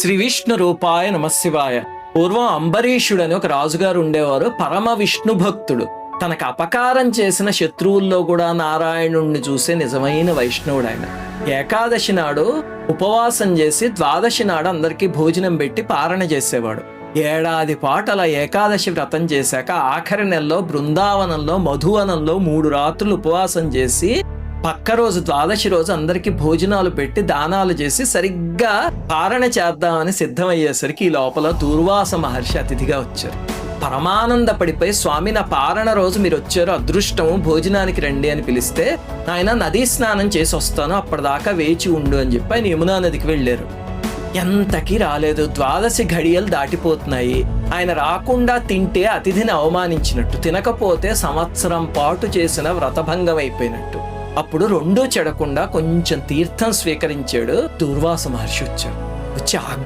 శ్రీ విష్ణు రూపాయ నమశివాయ పూర్వం అంబరీషుడని ఒక రాజుగారు ఉండేవారు పరమ విష్ణు భక్తుడు. తనకు అపకారం చేసిన శత్రువుల్లో కూడా నారాయణుణ్ణి చూసే నిజమైన వైష్ణవుడు ఆయన ఏకాదశి నాడు ఉపవాసం చేసి ద్వాదశి నాడు అందరికీ భోజనం పెట్టి పారణ చేసేవాడు. ఏడాది పాటు అలా ఏకాదశి వ్రతం చేశాక ఆఖరి నెలలో బృందావనంలో మధువనంలో మూడు రాత్రులు ఉపవాసం చేసి పక్క రోజు ద్వాదశి రోజు అందరికీ భోజనాలు పెట్టి దానాలు చేసి సరిగ్గా పారణ చేద్దామని సిద్ధమయ్యేసరికి ఈ లోపల దూర్వాస మహర్షి అతిథిగా వచ్చారు. పరమానంద పడిపోయి స్వామి నా పారణ రోజు మీరు వచ్చారు అదృష్టము భోజనానికి రండి అని పిలిస్తే ఆయన నదీ స్నానం చేసి వస్తాను అప్పటిదాకా వేచి ఉండు అని చెప్పి ఆయన యమునా నదికి వెళ్ళారు. ఎంతకి రాలేదు ద్వాదశి ఘడియలు దాటిపోతున్నాయి. ఆయన రాకుండా తింటే అతిథిని అవమానించినట్టు తినకపోతే సంవత్సరం పాటు చేసిన వ్రతభంగం అయిపోయినట్టు. అప్పుడు రెండూ చెడకుండా కొంచెం తీర్థం స్వీకరించాడు దూర్వాస మహర్షి వచ్చాడు. వచ్చి